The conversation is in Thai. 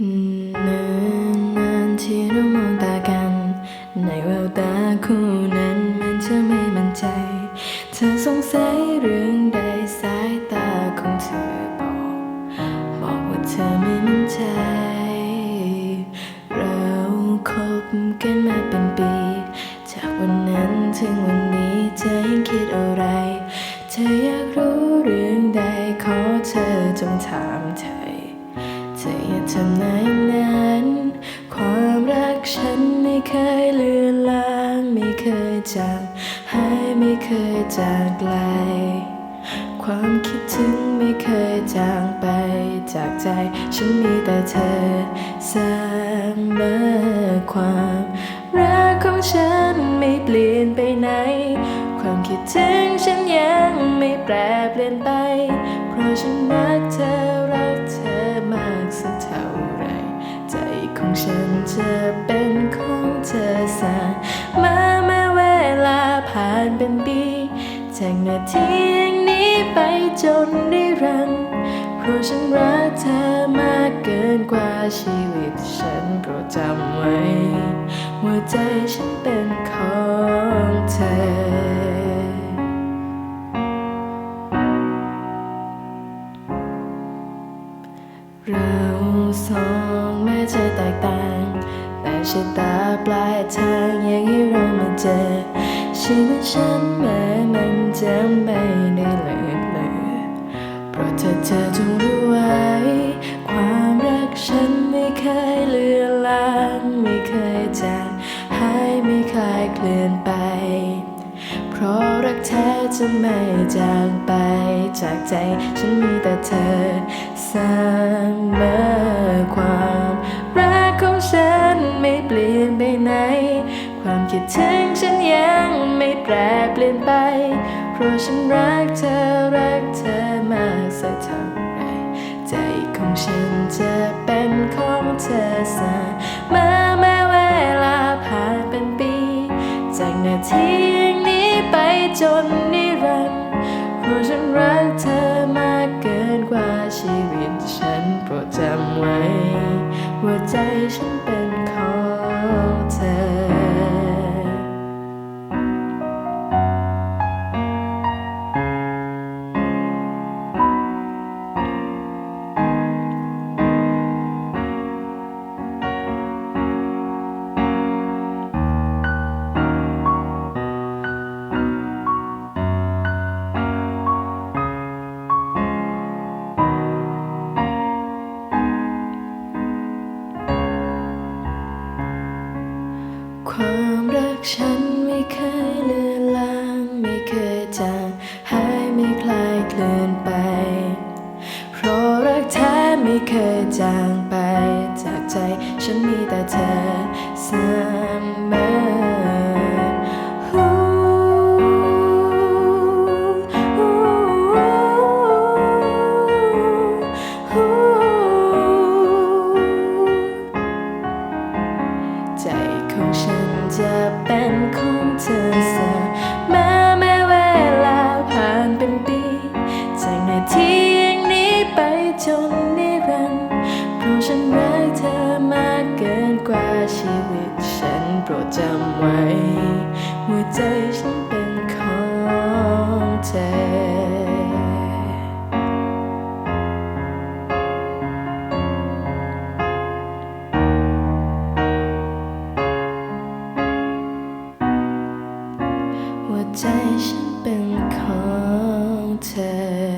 นานนานๆที่เรามองตากัน ในแววตาคู่นั้นมันจะไม่มั่นใจ เธอสงสัยเรื่องใดสายตาของเธอบอก บอกว่าเธอไม่มั่นใจ เราคบกันมาเป็นปี จากวันนั้นถึงวันนี้เธอยังคิดอะไร เธออยากรู้เรื่องใดขอเธอจงถามเธอ ออย่านานั้น ความรักฉันไม่เคยเลือนลาง ไม่เคยจางหายไม่เคยจากไกล ความคิดถึงไม่เคยจางไปจากใจ ฉันมีแต่เธอเสมอความรักของฉันไม่เปลี่ยนไปไหน ความคิดถึงฉันยังไม่แปรเปลี่ยนไป เพราะฉันรักเธอ ฉันจะเป็นของเธอสานมาแม้เวลาผ่านเป็นปีจากนาทีอย่างนี้ไปจนนิรันดร์เพราะฉันรักเธอมากเกินกว่าชีวิตฉันโปรดจำไว้ ว่าใจฉันเป็นของเธอเราสองแม้จะแตกต่าง ชะตาปลายทางยังให้เรามาเจอชีวิตฉันแม้มันจะไม่ได้เลือนเลือเพราะเธอเธอจงรู้ไว้ ความรักฉันไม่เคยเลือนลางไม่เคยจางหายไม่เคยเคลื่อนไป เพราะรักแท้จะไม่จางไป จากใจฉันมีแต่เธอเสมอความ คิดถึงฉันยังไม่แปรเปลี่ยนไป เพราะฉันรักเธอรักเธอมากสักเท่าไหรใจของฉันจะเป็นของเธอเสมอแม้เวลาผ่านเป็นปี จากนาทีอย่างนี้ไปจนนิรันดร์เพราะฉันรักเธอมากเกินกว่าชีวิตฉันโปรดจำไว้ว่าใจฉัน เคยเลือนลางไม่เคยจางหายไม่คลายเคลื่อนไป เพราะรักแท้ไม่เคยจางไป จากใจฉันมีแต่เธอเสมอใจของฉัน จะเป็นของเธอเสมอแม้เวลาผ่านเป็นปี จากนาทีอย่างนี้ไปจนนิรันดร์เพราะฉันรักเธอมากเกินกว่าชีวิตฉันโปรดจำไว้ว่าใจ ใจฉันเป็นของเธอ